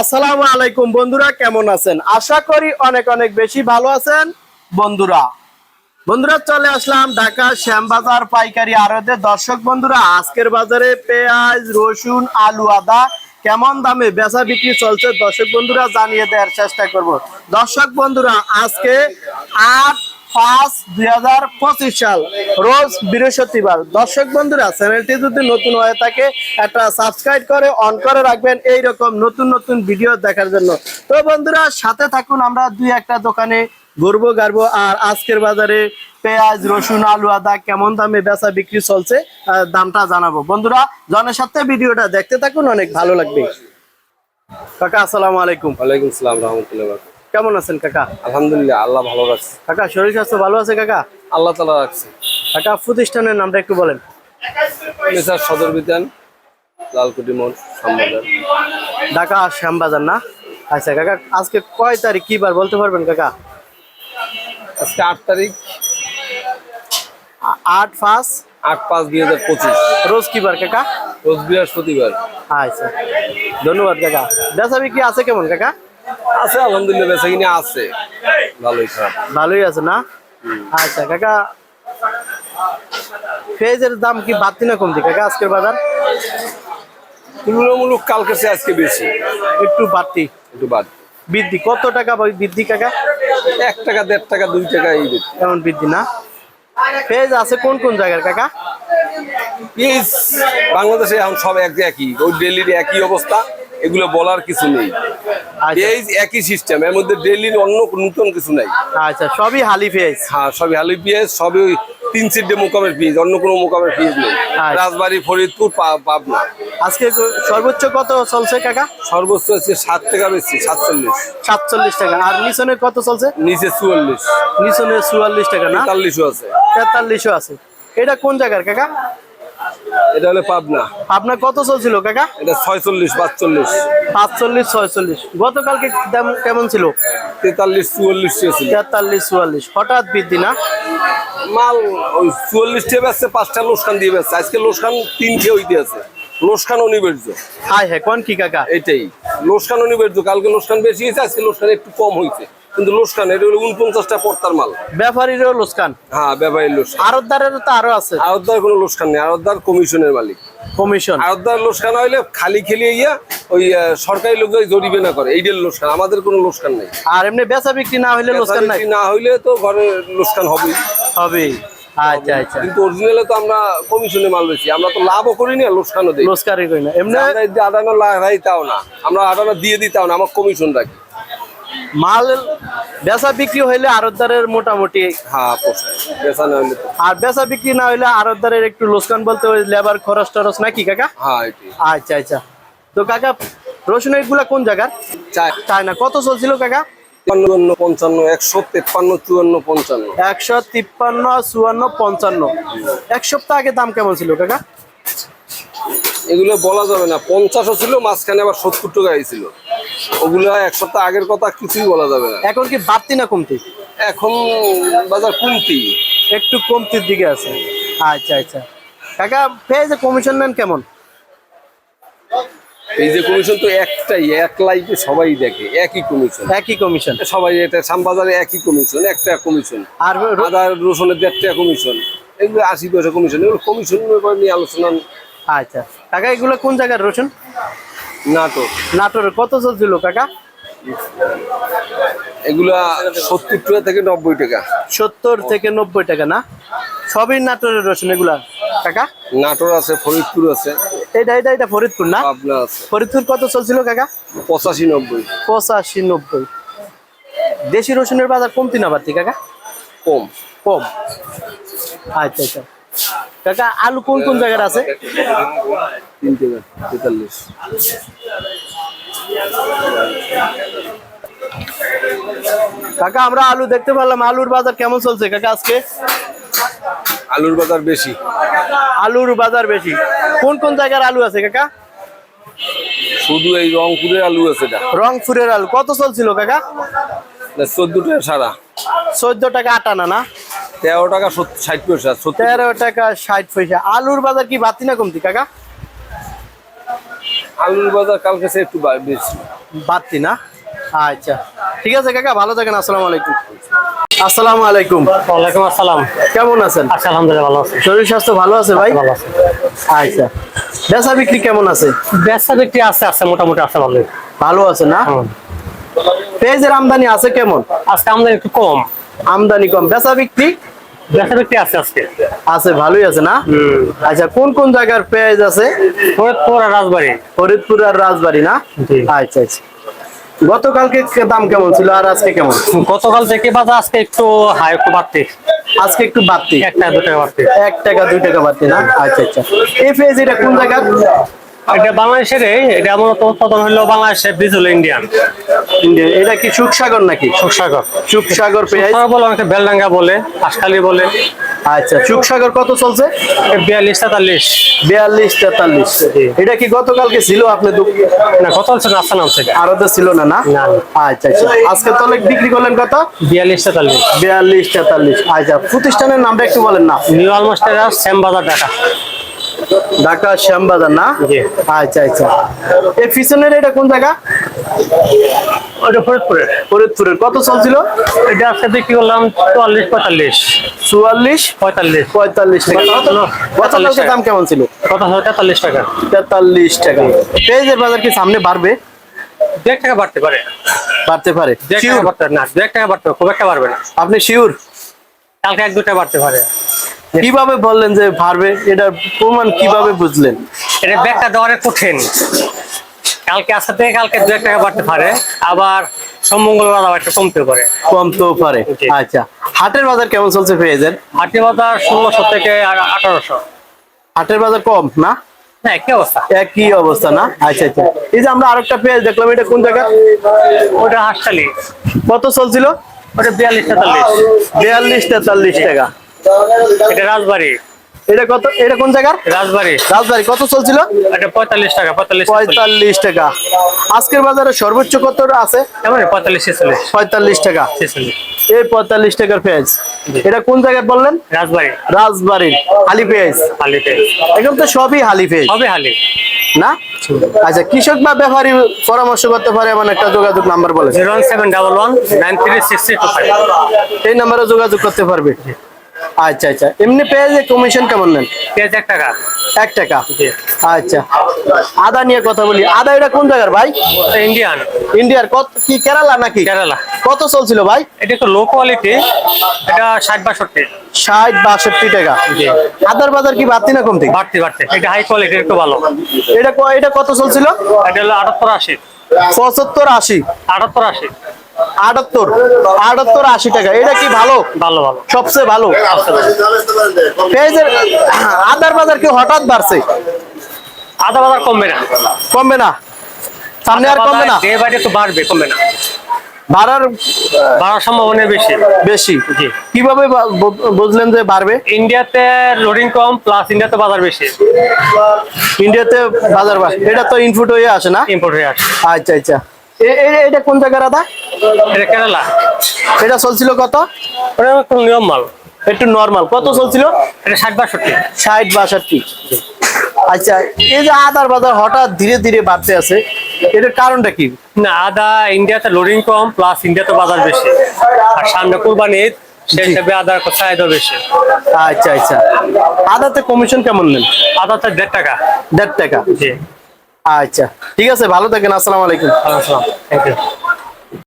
আসসালামু আলাইকুম বন্ধুরা, কেমন আছেন? আশা করি অনেক অনেক বেশি ভালো আছেন বন্ধুরা। বন্ধুরা, চলে আসলাম ঢাকা শ্যামবাজার পাইকারি আড়তে। দর্শক বন্ধুরা, আজকের বাজারে পেঁয়াজ, রসুন, আলু, আদা কেমন দামে বেচা বিক্রি চলছে? দর্শক বন্ধুরা, জানিয়ে দেওয়ার চেষ্টা করব। দর্শক বন্ধুরা, আজকে আট পাঁচ দুই হাজার পঁচিশ সাল, রোজ বৃহস্পতিবার। দর্শক বন্ধুরা, চ্যানেলটি যদি নতুন হয়ে থাকে, একটা সাবস্ক্রাইব করে, অন করে রাখবেন এই রকম নতুন নতুন ভিডিও দেখার জন্য। তো বন্ধুরা, সাথে থাকুন, আমরা দুই একটা দোকানে ঘুরবো, গাড়বো। আর আজকের বাজারে পেঁয়াজ, রসুন, আলু, আদা কেমন দামে বেচা বিক্রি চলছে দামটা জানাব। বন্ধুরা জনের সাথে ভিডিওটা দেখতে থাকুন, অনেক ভালো লাগবে। কাকা, আসসালামু আলাইকুম। ওয়ালাইকুম সালাম রহমতুল্লাহ। কেমন আছেন কাকা? আলহামদুলিল্লাহ আল্লাহ ভালো রাখছে। কাকা শরীর স্বাস্থ্য ভালো আছে কাকা? আল্লাহ তালা রাখছে। কাকা প্রতিষ্ঠানের নামটা একটু বলেন। সদর বিদ্যান লালকুটি মোড় সম্বাদার ঢাকা শ্যামবাজার না? আচ্ছা কাকা আজকে কয় তারিখ? কি বার বলতে পারবেন কাকা? আজকে আট তারিখ। আট পাঁচ? আট পাঁচ দুই হাজার পঁচিশ। রোজ কি বার কাকা? রোজ বৃহস্পতিবার। আচ্ছা। ধন্যবাদ কাকা। বেচা বিক্রি আছে কেমন কাকা? আছে আলহামদুলিল্লাহ বেচা কিনে আছে। ভালোই খারাপ। ভালোই আছে না? আচ্ছা কাকা পেঁয়াজের দাম কি বাড়তি না কমতি? কাকা আজকের বাজার? তুলনামূলক কালকে চেয়ে আজকে বেশি। একটু বাড়তি। একটু বাদ বৃদ্ধি কত টাকা বৃদ্ধি কাকা? এক টাকা দেড় টাকা দুই টাকা এই এমন বৃদ্ধি না? পেঁয়াজ আছে কোন কোন জায়গার কাকা? পিস বাংলাদেশে এখন সব এক একই। ওই ডেলির একই অবস্থা। এগুলো বলার কিছু নেই। আচ্ছা। এই একই সিস্টেম এর মধ্যে ডেলির অন্য নতুন কিছু নাই। আচ্ছা সবই হালি পেঁয়াজ। হ্যাঁ সবই পেঁয়াজ সবই তিন চারটে মোকামের পেঁয়াজ অন্য কোনো মোকামের পেঁয়াজ নেই। আচ্ছা। রাজবাড়ি ফরিদপুর পাবনা। আজকে সর্বোচ্চ কত চলছে কাকা? সর্বোচ্চ হচ্ছে সাত টাকা বেশি সাতচল্লিশ। সাতচল্লিশ টাকা। আর নিচনে কত চলছে? নিচে চুয়াল্লিশ। নিচনে চুয়াল্লিশ টাকা না? তেতাল্লিশও আছে। তেতাল্লিশও আছে। এটা কোন জায়গার কাকা? এটা হলো পাবনা। আপনার কত চলছিল কাকা? এটা ছয়চল্লিশ পাঁচচল্লিশ। পাঁচচল্লিশ ছয়চল্লিশ। গতকালকে দাম কেমন ছিল? তেতাল্লিশ চুয়াল্লিশ ছিল তেতাল্লিশ চুয়াল্লিশ। হঠাৎ বৃদ্ধি না? মাল ওই চুয়াল্লিশ টাকা বেচছে পাঁচটা লোসখান দিয়ে বেচছে। আজকে লোসখান তিনটে হইতে আছে। লোসখান অনিবার্য। হাই হ্যাঁ কোন কি কাকা? এটাই। লোসখান অনিবার্য। কালকে লোসখান বেশি হয়েছে আজকে লোসখান একটু কম হয়েছে। কিন্তু লোসখান এটা হলো উনপঞ্চাশটা পর্তার মাল। ব্যাপারীরও লোসকান? হ্যাঁ ব্যবসায়ী লোসখান আরতদারেরও তো আরও আছে। আরতদার কোনো লোসখান নেই আরতদার কমিশনের মালিক। কমিশন? আরতদার লোসখান হইলে খালি খেলিয়ে ইয়া ওই সরকারি লোক জরিমানা করে এইটার লোসখান আমাদের কোনো লোসখান নেই। আর এমনি বেচা বিক্রি না হইলে লোসকান নাই? না হইলে তো ঘরে লোসখান হবেই। হবে আচ্ছা আচ্ছা। কিন্তু অরিজিনালে তো আমরা কমিশনে মাল বেশি আমরা তো লাভও করি না দিই। লোসকারই কই না। এমনি আদানো লাগাই তাও না আমরা আদানো দিয়ে দিই তাও না আমার কমিশন রাখি। মাল বেচা বিক্রি হইলে আরতদারের মোটামুটি হ্যাঁ পোষায়। বেচা না হইলে আর বেচা বিক্রি না হইলে আরতদারের একটু লোসকান বলতে ওই লেবার খরচ টরচ নাকি কাকা? হ্যাঁ আচ্ছা আচ্ছা। তো কাকা রসুনেরগুলা কোন জায়গার? চায়না। কত চলছিল কাকা? তিপ্পান্ন পঞ্চান্ন একশো তেপ্পান্ন চুয়ান্ন পঞ্চান্ন। একশো তিপ্পান্ন চুয়ান্ন পঞ্চান্ন। এক সপ্তাহ আগে দাম কেমন ছিল কাকা? এগুলো বলা যাবে না। পঞ্চাশও ছিল মাঝখানে আবার সত্তর টাকা ছিল। ওগুলো এক সপ্তাহ আগের কথা কিছুই বলা যাবে না। এখন কি বাড়তি না কমতি? এখন বাজার কমতি। একটু কমতির দিকে আছে। আচ্ছা আচ্ছা। কাকা পেঁয়াজে কমিশন নেন কেমন? এই যে কমিশন তো একটাই এক লাইফে সবাই দেখে একই কমিশন একই কমিশন সবাই এটা শ্যামবাজারে একই কমিশন একটা কমিশন আর র- আদা রসুনের দেড় টাকা কমিশন এগুলো আশি পয়সা কমিশন এগুলো কমিশন নিয়ে আলোচনা। আচ্ছা। টাকা এগুলো কোন জায়গার রসুন? নাটক নাটোরের কত চলছিল কাকা? এগুলা সত্তর টাকা থেকে নব্বই টাকা। সত্তর থেকে নব্বই টাকা না? সবই নাটোরের রসুন এগুলা কাকা? নাটোর আছে ফরিদপুর আছে। এটা এটা এটা ফরিদপুর না? আছে। ফরিদপুর কত চলছিল কাকা? পঁচাশি নব্বই। পঁচাশি নব্বই। দেশি রসুনের বাজার কমতি না বাড়তি কাকা? কম। কম। আচ্ছা আচ্ছা। কাকা আলু কোন কোন জায়গার আছে? তিন তেতাল্লিশ কাকা আমরা আলু দেখতে পারলাম আলুর বাজার কেমন চলছে কাকা আজকে? আলুর বাজার বেশি। আলুর বাজার বেশি। কোন কোন জায়গার আলু আছে কাকা? শুধু এই রংপুরের আলু আছে এটা। রংপুরের আলু। কত চলছিল কাকা? চোদ্দ টাকা সারা। চোদ্দ টাকা আটানা না? তেরো টাকা ষাট পয়সা তেরো টাকা ষাট পয়সা। আলুর বাজার কি বাড়তি না কমতি কাকা? আলুর বাজার কালকে সে একটু বেশি বাড়তি না? আচ্ছা। ঠিক আছে কাকা ভালো থাকেন আসসালামু আলাইকুম। আসসালামু আলাইকুম। ওয়ালাইকুম আসসালাম। কেমন আছেন? আচ্ছা আলহামদুলিল্লাহ ভালো আছি। শরীর স্বাস্থ্য ভালো আছে ভাই? ভালো আছে। আচ্ছা। বেচা বিক্রি কেমন আছে? ব্যবসা বিক্রি আছে আছে মোটামুটি আছে ভালো ভালো আছে না। পেঁয়াজের আমদানি আছে কেমন? আজকে আমাদের একটু কম। আমদানি কম। বেচা বিক্রি? আছে আজকে? আছে ভালোই আছে না? আচ্ছা কোন কোন জায়গার পেঁয়াজ আছে? ফরিদপুর আর রাজবাড়ি। ফরিদপুর আর রাজবাড়ি না? আচ্ছা আচ্ছা। গতকালকে দাম কেমন ছিল আর আজকে কেমন? গতকাল থেকে বাজার আজকে একটু হাই একটু বাড়তি। আজকে একটু বাড়তি? এক টাকা দু টাকা বাড়তি। এক টাকা দুই টাকা বাড়তি না? আচ্ছা আচ্ছা। এই পেঁয়াজ এটা কোন জায়গা এটা বাংলাদেশের এটা মূলত উৎপাদন হলো বাংলাদেশের বীজ হলো ইন্ডিয়ান এটা কি সুখসাগর নাকি? সুসাগর সুখসাগর পেঁয়াজ? বলে অনেকে বেলডাঙ্গা বলে হাসখালি বলে। আচ্ছা সুখসাগর কত চলছে? বিয়াল্লিশ তেতাল্লিশ। বিয়াল্লিশ তেতাল্লিশ। এটা কি গতকালকে ছিল আপনি দু- না কত না আসছে নাম থেকে। আরও তো ছিল না না। আচ্ছা আচ্ছা। আজকে তাহলে বিক্রি করলেন কত? বিয়াল্লিশ তেতাল্লিশ। বিয়াল্লিশ তেতাল্লিশ। আচ্ছা প্রতিষ্ঠানের নামটা একটু বলেন না। নিউ আলমাস্টার শ্যাম বাজার ঢাকা। ঢাকা শ্যামবাজার না? আচ্ছা আচ্ছা। এই পিছনের এটা কোন জায়গা? ওটা ফরিদপুরে ফরিদপুরের। কত চলছিল? এটা আজকে বিক্রি করলাম চুয়াল্লিশ পঁয়তাল্লিশ। চুয়াল্লিশ? পঁয়তাল্লিশ। পঁয়তাল্লিশ টাকা। দাম কেমন ছিল? কত তেতাল্লিশ টাকা। তেতাল্লিশ টাকা। পেঁয়াজের বাজার কি সামনে বাড়বে? দু এক টাকা বাড়তে পারে। বাড়তে পারে? বাড়তে না দু এক টাকা বাড়তে খুব একটা বাড়বে না। আপনি শিওর কালকে এক দুটা বাড়তে পারে। কীভাবে বললেন যে বাড়বে এটা প্রমাণ কীভাবে বুঝলেন? এটা ব্যাগটা দেওয়ারে কঠিন। কালকে আসতে থেকে কালকে দু টাকা বাড়তে পারে আবার সোমঙ্গলবার আবার একটু কমতে পারে। কমতেও পারে। আচ্ছা হাটের বাজার কেমন চলছে পেঁয়াজের? হাটি বাজার ষোলোশো থেকে আঠারোশো। হাটের বাজার কম না? একই অবস্থা। না? আচ্ছা আচ্ছা। এই যে আমরা আরেকটা পেঁয়াজ দেখলাম এটা কোন জায়গা ওটা হাসখালি কত চলছিল? ওটা বিয়াল্লিশ তেতাল্লিশ। বিয়াল্লিশ তেতাল্লিশ টাকা। এটা রাজবাড়ি। এটা কত এটা কোন জায়গার? রাজবাড়ি। রাজবাড়ি। কত চলছিল? এটা পঁয়তাল্লিশ টাকা পঁয়তাল্লিশ পঁয়তাল্লিশ টাকা। আজকের বাজারে সর্বোচ্চ কত আছে? পঁয়তাল্লিশ ছেচল্লিশ। পঁয়তাল্লিশ টাকা। এই পঁয়তাল্লিশ টাকার পেঁয়াজ। এটা কোন জায়গায় বললেন? রাজবাড়ি। রাজবাড়ির। হালি পেঁয়াজ। হালি পেয়ে এখন তো সবই হালি পেঁয়াজ। হবে হালি। না? আচ্ছা কৃষক বা ব্যাপারী পরামর্শ করতে পারে এমন একটা যোগাযোগ নাম্বার বলে জিরো এই নাম্বারে যোগাযোগ করতে পারবে। আচ্ছা আচ্ছা। এমনি পেঁয়াজের কমিশন কেমন নেন? পেঁয়াজ এক টাকা। এক টাকা? আচ্ছা। আদা নিয়ে কথা বলি। আদা এটা কোন জায়গার ভাই? ইন্ডিয়ান। ইন্ডিয়ার। কত কি কেরালা নাকি? কেরালা। কত চলছিল ভাই? এটা একটু লো কোয়ালিটি এটা ষাট বাষট্টি। ষাট বাষট্টি টাকা। আদার বাজার কি বাড়তি না কমতি? বাড়তে বাড়তে। এটা হাই কোয়ালিটি একটু ভালো। এটা এটা কত চলছিল? এটা হলো আটাত্তর আশি। পঁচাত্তর আশি। আটাত্তর আশি। আটাত্তর আটাত্তর আশি টাকা। এটা কি ভালো? ভালো ভালো। সবচেয়ে ভালো। পেঁয়াজের আদার বাজার কি হঠাৎ বাড়ছে? আদা বাজার কমবে না। কমবে না? সামনে আর কমবে না? ডে বাই ডে তো বাড়বে কমবে না। বাড়ার বাড়ার সম্ভাবনা বেশি। বেশি। জি। কীভাবে বুঝলেন যে বাড়বে? ইন্ডিয়াতে লোডিং কম প্লাস ইন্ডিয়াতে বাজার বেশি। ইন্ডিয়াতে বাজার এটা তো ইনপুট হয়ে আসে না? ইম্পোর্ট হয়ে আসে। আচ্ছা আচ্ছা। এটা কোন জায়গার আদা? এটা কেরালা? এটা চলছিল কত? ওটা নিয়ম মাল একটু নর্মাল কত চলছিল? এটা ষাট বাষট্টি। ষাট বাষট্টি। আচ্ছা এই যে আদার বাজার হঠাৎ ধীরে ধীরে বাড়তে আছে এটার কারণটা কি? না আদা ইন্ডিয়াতে লোডিং কম প্লাস ইন্ডিয়াতে বাজার বেশি। আর সামনে কুরবানি ঈদ সেই হিসাবে আদার চাহিদা বেশি। আচ্ছা আচ্ছা। আদাতে কমিশন কেমন নেন? আদাতে দেড় টাকা। দেড় টাকা। জি। আচ্ছা ঠিক আছে ভালো থাকেন আসসালামু আলাইকুম। আসসালাম থ্যাংক ইউ